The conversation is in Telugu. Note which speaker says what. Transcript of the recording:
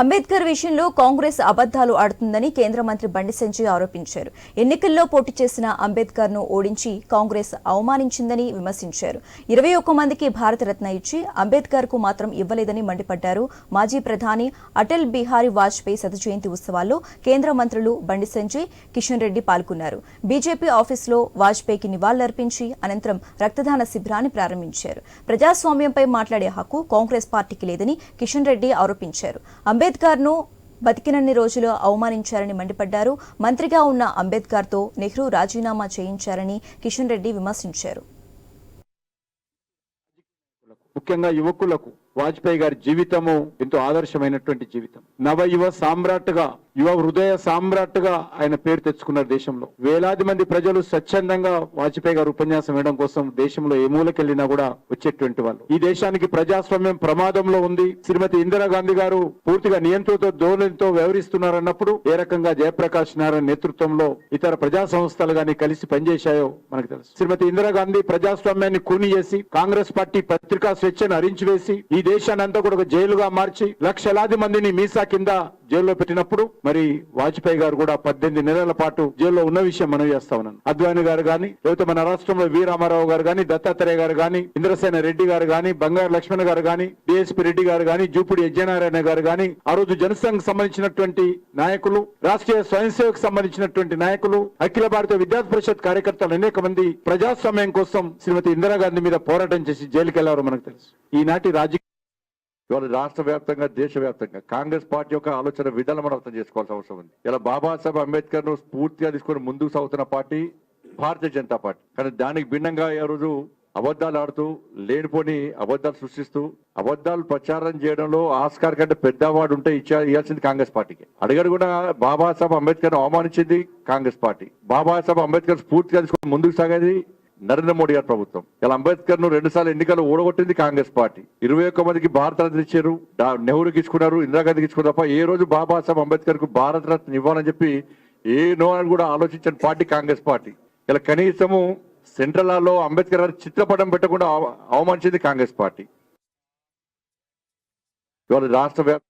Speaker 1: అంబేద్కర్ విషయంలో కాంగ్రెస్ అబద్దాలు ఆడుతుందని కేంద్ర మంత్రి బండి సంజయ్ ఆరోపించారు. ఎన్నికల్లో పోటీ చేసిన అంబేద్కర్ను ఓడించి కాంగ్రెస్ అవమానించిందని విమర్శించారు. ఇరవై ఒక్క మందికి భారతరత్న ఇచ్చి అంబేద్కర్కు మాత్రం ఇవ్వలేదని మండిపడ్డారు. మాజీ ప్రధాని అటల్ బిహారీ వాజ్పేయి శత జయంతి ఉత్సవాల్లో కేంద్ర మంత్రులు బండి సంజయ్ కిషన్ రెడ్డి పాల్గొన్నారు. బీజేపీ ఆఫీసులో వాజ్పేయికి నివాళులర్పించి అనంతరం రక్తదాన శిబిరాన్ని ప్రారంభించారు. ప్రజాస్వామ్యంపై మాట్లాడే హక్కు కాంగ్రెస్ పార్టీకి లేదని కిషన్ రెడ్డి ఆరోపించారు. అంబేద్కర్ అంబేద్కర్ను బతికినన్ని రోజులు అవమానించారని మండిపడ్డారు. మంత్రిగా ఉన్న అంబేద్కర్తో నెహ్రూ రాజీనామా చేయించారని కిషన్ రెడ్డి విమర్శించారు.
Speaker 2: ముఖ్యంగా యువకులకు వాజ్పేయి గారి జీవితము ఎంతో ఆదర్శమైనటువంటి జీవితం. నవ యువ సామ్రాట్గా యువ హృదయ సామ్రాట్గా ఆయన పేరు తెచ్చుకున్నారు దేశంలో. వేలాది మంది ప్రజలు స్వచ్ఛందంగా వాజ్పేయి గారు ఉపన్యాసం వేయడం కోసం దేశంలో ఏ మూలకెళ్ళినా కూడా వచ్చేటువంటి వాళ్ళు. ఈ దేశానికి ప్రజాస్వామ్యం ప్రమాదంలో ఉంది. శ్రీమతి ఇందిరాగాంధీ గారు పూర్తిగా నియంత్రణతో ధోరణితో వ్యవహరిస్తున్నారన్నప్పుడు ఏ రకంగా జయప్రకాష్ నారాయణ నేతృత్వంలో ఇతర ప్రజా సంస్థలు గాని కలిసి పనిచేశాయో మనకు తెలుసు. శ్రీమతి ఇందిరాగాంధీ ప్రజాస్వామ్యాన్ని కూని చేసి కాంగ్రెస్ పార్టీ పత్రికా స్వేచ్ఛను హరించివేసి ఈ దేశాన్ని అంతా కూడా ఒక జైలుగా మార్చి లక్షలాది మందిని మీసా కింద జైల్లో పెట్టినప్పుడు మరి వాజ్పేయి గారు కూడా పద్దెనిమిది నెలల పాటు జైల్లో ఉన్న విషయం మనం చేస్తా ఉన్నాను. అద్వాని గారు గాని లేకపోతే మన రాష్ట్రంలో వి రామారావు గారు గాని దత్తాత్రేయ గారు గాని ఇంద్రసేన రెడ్డి గారు గాని బంగారు లక్ష్మణ్ గారు గాని డిఎస్పీ రెడ్డి గారు గాని జూపుడి యజ్ఞనారాయణ గారు గాని ఆ రోజు జనసంఘ్ సంబంధించినటువంటి నాయకులు రాష్ట్రీయ స్వయం సేవకు సంబంధించినటువంటి నాయకులు అఖిల భారత విద్యార్థి పరిషత్ కార్యకర్తలు అనేక మంది ప్రజాస్వామ్యం కోసం శ్రీమతి ఇందిరాగాంధీ మీద పోరాటం చేసి జైలుకి వెళ్ళారో మనకు తెలుసు. ఈనాటి రాజకీయ
Speaker 3: ఇవాళ రాష్ట్ర వ్యాప్తంగా దేశవ్యాప్తంగా కాంగ్రెస్ పార్టీ యొక్క ఆలోచన విధానం మనం అర్థం చేసుకోవాల్సిన అవసరం ఉంది. ఇలా బాబాసాహెబ్ అంబేద్కర్ను స్ఫూర్తిగా తీసుకొని ముందుకు సాగుతున్న పార్టీ భారతీయ జనతా పార్టీ. కానీ దానికి భిన్నంగా ఈ రోజు అబద్ధాలు ఆడుతూ లేనిపోని అబద్ధాలు సృష్టిస్తూ అబద్ధాలు ప్రచారం చేయడంలో ఆస్కార్ కంటే పెద్దవాడు ఉంటే ఇచ్చా ఇవ్వాల్సింది కాంగ్రెస్ పార్టీకి. అడిగాడు కూడా బాబాసాహెబ్ అంబేద్కర్ అవమానించింది కాంగ్రెస్ పార్టీ. బాబాసాహెబ్ అంబేద్కర్ స్ఫూర్తిగా తీసుకొని ముందుకు సాగేది నరేంద్ర మోడీ గారి ప్రభుత్వం. ఇలా అంబేద్కర్ను రెండు సార్లు ఎన్నికలు ఓడగొట్టింది కాంగ్రెస్ పార్టీ. ఇరవై ఒక్క మందికి భారత రత్న ఇచ్చారు. డా- నెహ్రూకి ఇచ్చుకున్నారు ఇందిరాగాంధీకి ఇచ్చుకున్నారు తప్ప ఏ రోజు బాబాసాహెబ్ అంబేద్కర్కు భారత రత్న ఇవ్వాలని చెప్పి ఏ నో అని కూడా ఆలోచించిన పార్టీ కాంగ్రెస్ పార్టీ. ఇలా కనీసము సెంట్రల్లో అంబేద్కర్ గారి చిత్రపటం పెట్టకుండా అవమానించింది కాంగ్రెస్ పార్టీ. ఇవాళ రాష్ట్ర